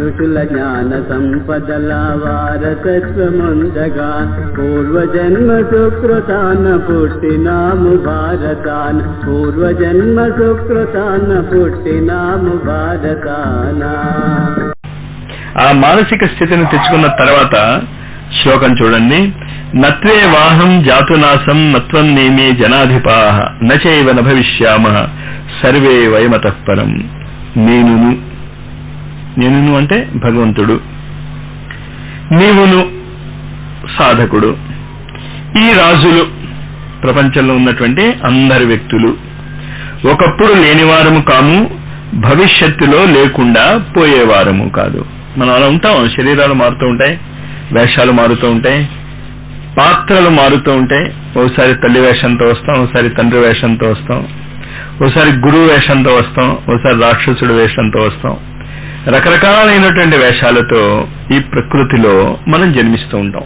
ఋషుల జ్ఞాన సంపదల వారసత్వముందగా పూర్వజన్మ సుకృతాన పుట్టినాము భారతాన్ పూర్వజన్మ సుకృతాన పుట్టినాము భారతాన ఆ మానసిక స్థితిని తెచ్చుకున్న తర్వాత శ్లోకం చూడండి. నత్వే వాహం జాతునాశం నత్వం నేమే జనాధిపా నచైవ నభవిష్యామ సర్వే వయమతఃపరం నేనును నేనును అంటే భగవంతుడు. నీవును సాధకుడు. ఈ రాజులు ప్రపంచంలో ఉన్నటువంటి అందరి వ్యక్తులు. ఒకప్పుడు లేనివారము కాము భవిష్యత్తులో లేకుండా పోయేవారము కాదు. మనం అలా ఉంటాం శరీరాలు మారుతూ ఉంటాయి వేషాలు మారుతూ ఉంటాయి పాత్రలు మారుతూ ఉంటాయి. ఒకసారి తల్లి వేషంతో వస్తాం ఒకసారి తండ్రి వేషంతో వస్తాం. ఒకసారి గురువు వేషంతో వస్తాం ఒకసారి రాక్షసుడు వేషంతో వస్తాం. రకరకాలైనటువంటి వేషాలతో ఈ ప్రకృతిలో మనం జన్మిస్తూ ఉంటాం.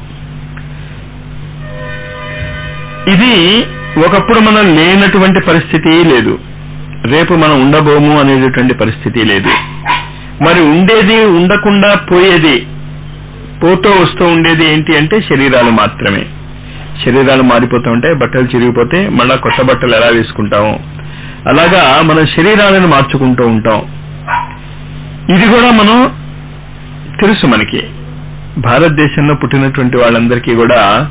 ఇది ఒకప్పుడు మనం లేనటువంటి పరిస్థితి లేదు. రేపు మనం ఉండబోము అనేటటువంటి పరిస్థితి లేదు. మరి ఉండేది ఉండకుండా పోయేది పోతూ వస్తూ ఉండేది ఏంటి అంటే శరీరాలు మాత్రమే. శరీరాలు మారిపోతూ ఉంటాయి బట్టలు చిరిగిపోతే మళ్ళా కొత్త బట్టలు ఎలా వేసుకుంటాము. అలాగా మనం శరీరాలను మార్చుకుంటూ ఉంటాం. ఇది కూడా మనం తెలుసు మనకి. భారతదేశంలో పుట్టినటువంటి వాళ్ళందరికీ కూడా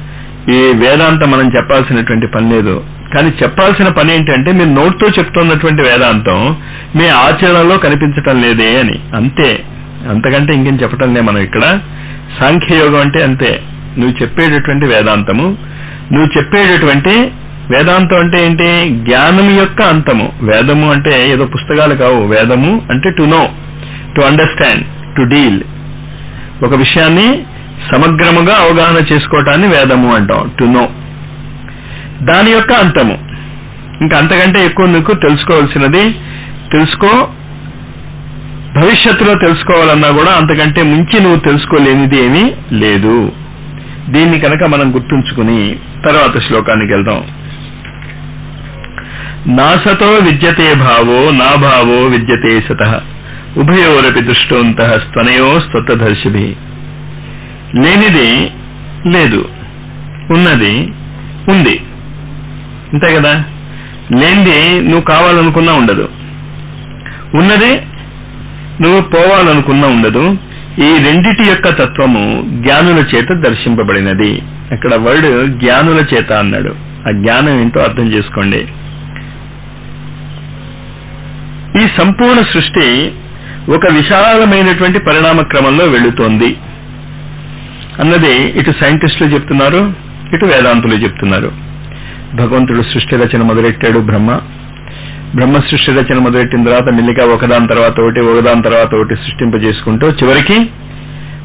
ఈ వేదాంతం మనం చెప్పాల్సినటువంటి పని లేదు. కానీ చెప్పాల్సిన పని ఏంటంటే మీరు నోట్తో చెప్తున్నటువంటి వేదాంతం మీ ఆచరణలో కనిపించటం లేదే అని. అంతే. అంతకంటే ఇంకేం చెప్పటం లే మనం ఇక్కడ. సాంఖ్యయోగం అంటే అంతే. నువ్వు చెప్పేటటువంటి వేదాంతము. నువ్వు చెప్పేటటువంటి వేదాంతం అంటే ఏంటి? జ్ఞానం యొక్క అంతము. వేదము అంటే ఏదో పుస్తకాలు కావు. వేదము అంటే to know to understand to deal ఒక విషయాన్ని సమగ్రముగా అవగాహన చేసుకోవటాన్ని వేదము అంటాం టు నో దాని యొక్క అంతము. ఇంకా అంతకంటే ఎక్కువ నీకు తెలుసుకోవాల్సినది తెలుసుకో భవిష్యత్తులో తెలుసుకోవాలన్నా కూడా అంతకంటే మించి నువ్వు తెలుసుకోలేనిది ఏమీ లేదు. దీన్ని కనుక మనం గుర్తుంచుకుని తర్వాత శ్లోకానికి వెళ్దాం. నాసతో విద్యతే భావో నా భావో విద్యతే సత. ఉభయోరపి దృష్టవంత స్తనయో స్వతదర్శిభి లేనిది లేదు ఉన్నది ఉంది. అంతే కదా? లేనిది నువ్వు కావాలనుకున్నా ఉండదు. ఉన్నది నువ్వు పోవాలనుకున్నా ఉండదు. ఈ రెండిటి యొక్క తత్వము జ్ఞానుల చేత దర్శింపబడినది. అక్కడ వర్డ్ జ్ఞానుల చేత అన్నాడు. ఆ జ్ఞానం ఏంటో అర్థం చేసుకోండి. ఈ సంపూర్ణ సృష్టి ఒక విశాలమైనటువంటి పరిణామ క్రమంలో వెళుతోంది. అన్నది ఇటు సైంటిస్టులు చెప్తున్నారు ఇటు వేదాంతులు చెప్తున్నారు. భగవంతుడు సృష్టి రచన మొదలెట్టాడు బ్రహ్మ. బ్రహ్మ సృష్టి రచన మొదలెట్టిన తర్వాత మెల్లిగా ఒకదాని తర్వాత ఒకటి ఒకదాని తర్వాత ఒకటి సృష్టింపజేసుకుంటూ చివరికి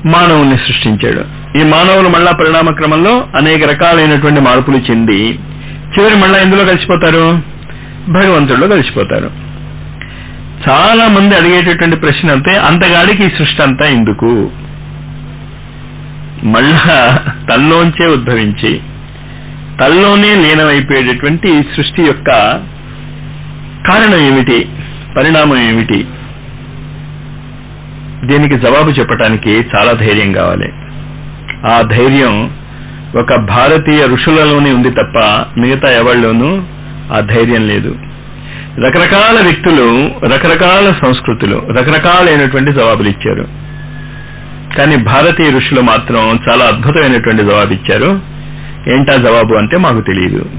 మానవుల్ని సృష్టించాడు. ఈ మానవులు మళ్ళా పరిణామ క్రమంలో అనేక రకాలైనటువంటి మార్పులు చెంది చివరి మళ్ళా ఎందులో కలిసిపోతారు? భగవంతుడిలో కలిసిపోతారు. చాలా మంది అడిగేటటువంటి ప్రశ్న అంతే అంతగాడికి ఈ సృష్టి అంతా ఎందుకు? మళ్ళా తల్లోంచే ఉద్భవించి తల్లోనే లీనమైపోయేటటువంటి ఈ సృష్టి యొక్క కారణం ఏమిటి? పరిణామం ఏమిటి? దీనికి జవాబు చెప్పటానికి చాలా ధైర్యం కావాలి. ఆ ధైర్యం ఒక భారతీయ ఋషులలోనే ఉంది తప్ప మిగతా ఎవరిలోనూ ఆ ధైర్యం లేదు. రకరకాల వ్యక్తులు రకరకాల సంస్కృతులు రకరకాలైనటువంటి జవాబులు ఇచ్చారు. కానీ భారతీయ ఋషులు మాత్రం చాలా అద్భుతమైనటువంటి జవాబు ఇచ్చారు. ఏంటా జవాబు అంటే మాకు తెలియదు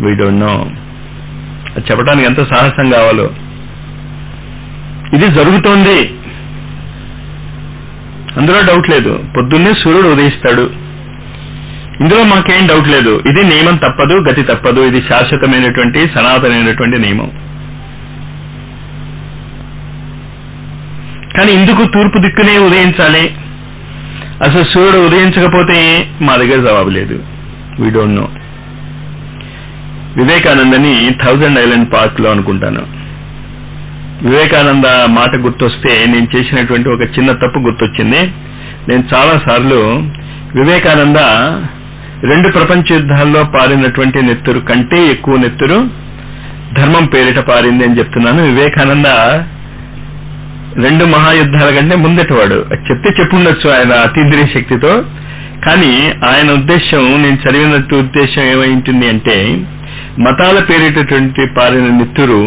వీ డోంట్ నో చెప్పడానికి ఎంత సాహసం కావాలో. ఇది జరుగుతోంది. అందులో డౌట్ లేదు. పొద్దున్నే సూర్యుడు ఉదయిస్తాడు. ఇందులో మాకేం డౌట్ లేదు. ఇది నియమం తప్పదు గతి తప్పదు. ఇది శాశ్వతమైనటువంటి సనాతనమైనటువంటి నియమం. కానీ ఇందుకు తూర్పు దిక్కునే ఉదయించాలి. అసలు సూర్యుడు ఉదయించకపోతే మా దగ్గర జవాబు లేదు. వీ డోంట్ నో వివేకానందని థౌజండ్ ఐలాండ్ పార్క్లో అనుకుంటాను. వివేకానంద మాట గుర్తొస్తే నేను చేసినటువంటి ఒక చిన్న తప్పు గుర్తొచ్చింది. నేను చాలా సార్లు వివేకానంద రెండు ప్రపంచ యుద్ధాల్లో పారినటువంటి నెత్తురు కంటే ఎక్కువ నెత్తురు ధర్మం పేరిట పారింది అని చెప్తున్నాను. వివేకానంద రెండు మహాయుద్ధాల కంటే ముందటివాడు. అది చెప్తే చెప్పుండొచ్చు ఆయన అతీంద్రియ శక్తితో. కానీ ఆయన ఉద్దేశం నేను చదివినట్టు ఉద్దేశం ఏమైంటుంది అంటే మతాల పేరిటటువంటి పారిన నిత్తురు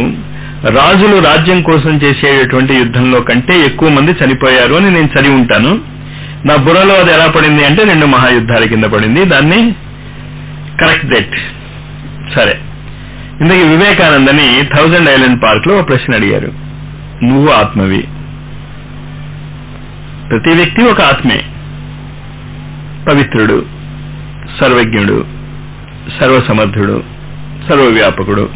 రాజులు రాజ్యం కోసం చేసేటటువంటి యుద్ధంలో కంటే ఎక్కువ మంది చనిపోయారు అని నేను చదివి ఉంటాను. నా బుర్రలో అది ఎలా పడింది అంటే రెండు మహాయుద్ధాల కింద పడింది. దాన్ని కరెక్ట్ దట్ సరే. ఇందుకే వివేకానందని థౌజండ్ ఐలాండ్ పార్క్లో ప్రశ్న అడిగారు. నువ్వు ఆత్మవి. ప్రతి వ్యక్తి ఒక ఆత్మే. పవిత్రుడు సర్వజ్ఞుడు సర్వసమర్థుడు సర్వవ్యాపకుడు.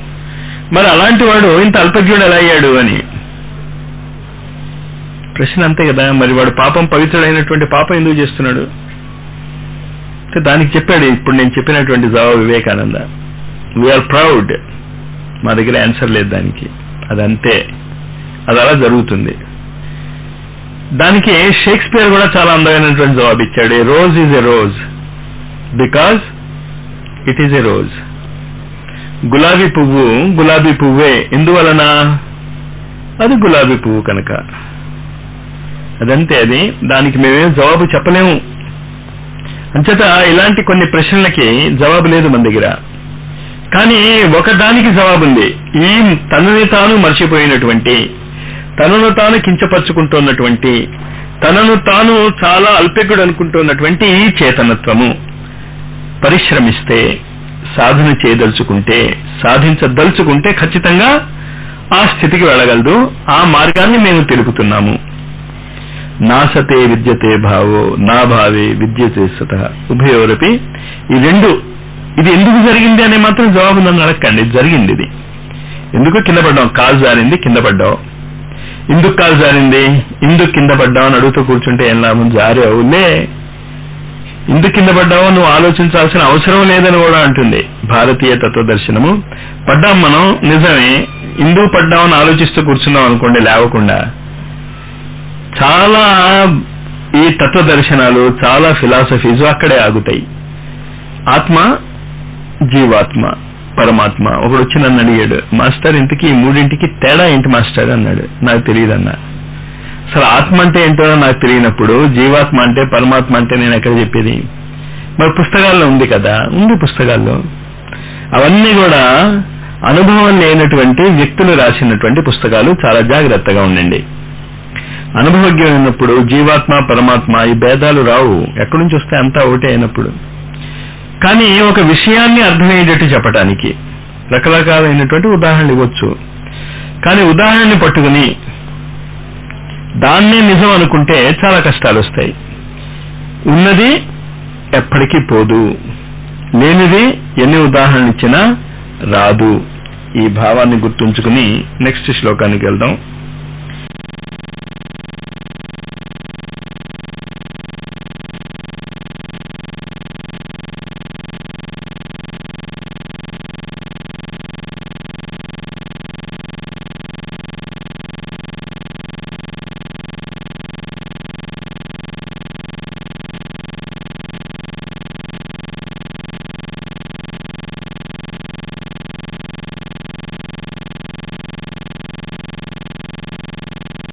మరి అలాంటి వాడు ఇంత అల్పజ్ఞుడు ఎలా అయ్యాడు అని ప్రశ్న అంతే కదా మరి వాడు పాపం పవిత్రుడైనటువంటి పాపం ఎందుకు చేస్తున్నాడు? అంటే దానికి చెప్పాడు ఇప్పుడు నేను చెప్పినటువంటి జవాబు వివేకానంద. వీఆర్ ప్రౌడ్ మా దగ్గర ఆన్సర్ లేదు దానికి. అదంతే. అది అలా జరుగుతుంది. దానికి షేక్స్పియర్ కూడా చాలా అందమైనటువంటి జవాబు ఇచ్చాడు a rose is a rose because it is a rose గులాబీ పువ్వు గులాబీ పువ్వే. ఎందువలన? అది గులాబీ పువ్వు కనుక. అదంతే అది. దానికి మేమేం జవాబు చెప్పలేము. అంచేత ఇలాంటి కొన్ని ప్రశ్నలకి జవాబు లేదు మన దగ్గర. కానీ ఒకదానికి జవాబు ఉంది. ఈ తనని తాను మర్చిపోయినటువంటి తనను తాను కించపరుచుకుంటున్నటువంటి తనను తాను చాలా అల్పికుడు అనుకుంటున్నటువంటి ఈ చేతనత్వము. పరిశ్రమిస్తే సాధన చేయదలుచుకుంటే సాధించదలుచుకుంటే ఖచ్చితంగా ఆ స్థితికి వెళ్ళగలదు. ఆ మార్గాన్ని మేము తెలుపుతున్నాము నాసతే విద్యతే భావో నా భావే విద్యతే సత. ఉభయోరపి ఈ రెండు ఇది ఎందుకు జరిగింది అనే మాత్రం జవాబు నన్ను అడగండి జరిగింది ఇది. ఎందుకు కింద పడ్డాం? కాలు జారింది కింద పడ్డావు ఎందుకు కాలు జారింది? ఎందుకు కింద పడ్డావు అని అడుగుతూ కూర్చుంటే ఏం లాభం? జారేవులే ఎందుకు కింద పడ్డావో నువ్వు ఆలోచించాల్సిన అవసరం లేదని కూడా అంటుంది భారతీయ తత్వదర్శనము పడ్డాం మనం నిజమే. ఎందుకు పడ్డామని ఆలోచిస్తూ కూర్చున్నాం అనుకోండి లేవకుండా. చాలా ఈ తత్వ దర్శనాలు చాలా ఫిలాసఫీస్ అక్కడే ఆగుతాయి. ఆత్మ జీవాత్మ పరమాత్మ. ఒకడు వచ్చి నన్ను అడిగాడు మాస్టర్ ఇంతకీ ఈ మూడింటికి తేడా ఏంటి మాస్టర్? అన్నాడు. నాకు తెలియదు అన్నా అసలు ఆత్మ అంటే ఏంటో నాకు తెలియనప్పుడు జీవాత్మ అంటే పరమాత్మ అంటే నేను ఎక్కడ చెప్పేది? మరి పుస్తకాల్లో ఉంది కదా. ఉంది పుస్తకాల్లో. అవన్నీ కూడా అనుభవం లేనటువంటి వ్యక్తులు రాసినటువంటి పుస్తకాలు చాలా జాగ్రత్తగా ఉండండి. అనుభవజ్ఞమైనప్పుడు జీవాత్మ పరమాత్మ ఈ భేదాలు రావు. ఎక్కడి నుంచి వస్తే అంతా ఒకటే అయినప్పుడు. కానీ ఒక విషయాన్ని అర్థమయ్యేటట్టు చెప్పడానికి రకరకాలైనటువంటి ఉదాహరణలు ఇవ్వచ్చు. కానీ ఉదాహరణని పట్టుకుని దాన్నే నిజం అనుకుంటే చాలా కష్టాలు వస్తాయి. ఉన్నది ఎప్పటికీ పోదు. లేనిది ఎన్ని ఉదాహరణలు ఇచ్చినా రాదు. ఈ భావాన్ని గుర్తుంచుకుని నెక్స్ట్ శ్లోకానికి వెళ్దాం.